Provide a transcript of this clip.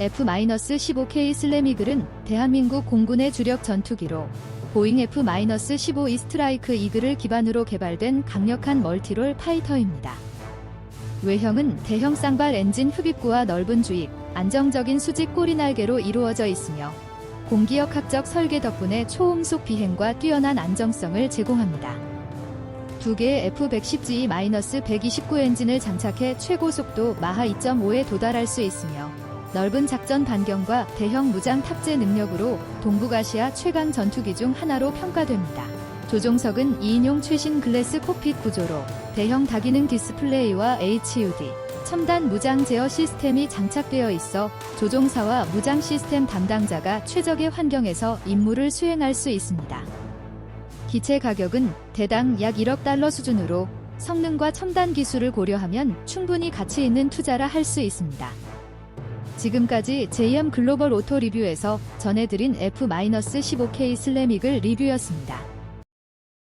F-15K 슬래미글은 대한민국 공군의 주력 전투기로 보잉 F-15 이스트라이크 이글을 기반으로 개발된 강력한 멀티롤 파이터입니다. 외형은 대형 쌍발 엔진 흡입구와 넓은 주입, 안정적인 수직 꼬리 날개로 이루어져 있으며 공기역학적 설계 덕분에 초음속 비행과 뛰어난 안정성을 제공합니다. 두 개의 F-110G-129 엔진을 장착해 최고 속도 마하 2.5에 도달할 수 있으며 넓은 작전 반경과 대형 무장 탑재 능력으로 동북아시아 최강 전투기 중 하나로 평가됩니다. 조종석은 2인용 최신 글래스 콕핏 구조로 대형 다기능 디스플레이와 HUD, 첨단 무장 제어 시스템이 장착되어 있어 조종사와 무장 시스템 담당자가 최적의 환경에서 임무를 수행할 수 있습니다. 기체 가격은 대당 약 1억 달러 수준으로 성능과 첨단 기술을 고려하면 충분히 가치 있는 투자라 할 수 있습니다. 지금까지 JM 글로벌 오토 리뷰에서 전해드린 F-15K 슬래믹을 리뷰였습니다.